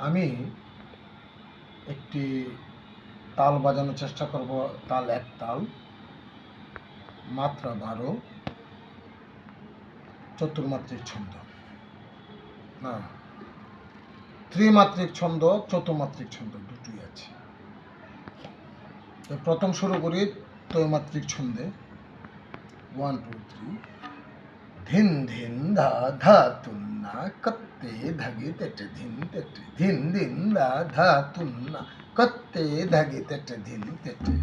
আমি একটি তাল বাজানোর চেষ্টা করব, তাল এক তাল। মাত্রা বারো। চতুর্মাত্রিক ছন্দ। না, ত্রিমাত্রিক ছন্দ, চতুর্মাত্রিক ছন্দ দুটোই আছে। তো প্রথম শুরু করি ত্রৈমাত্রিক ছন্দে। ওয়ান টু থ্রি ধিন ধিন, ধা ধা তুন্না ಕತ್ತೆ ಧಗೆ ತೆಟ್ಟೆ ಧಿನ್ ತೆಟ್ಟೆ ಧಿನ್ ಧಿನ್ ಧ ತುನ್ನ ಕತ್ತೆ ಧಗೆ ತೆಟ್ಟೆ ಧಿನ್ ತೆಟ್ಟೆ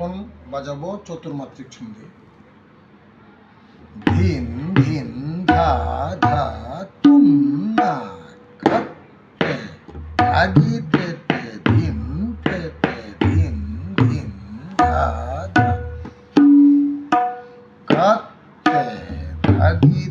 এখন বাজাবো চতুর্মাত্রিক ছন্দে ধিন ধিন ধা ধা তুন্না কত্তে ধাগি তেটে ধিন তেটে ধিন ধিন ধা ধা কত্তে ধাগি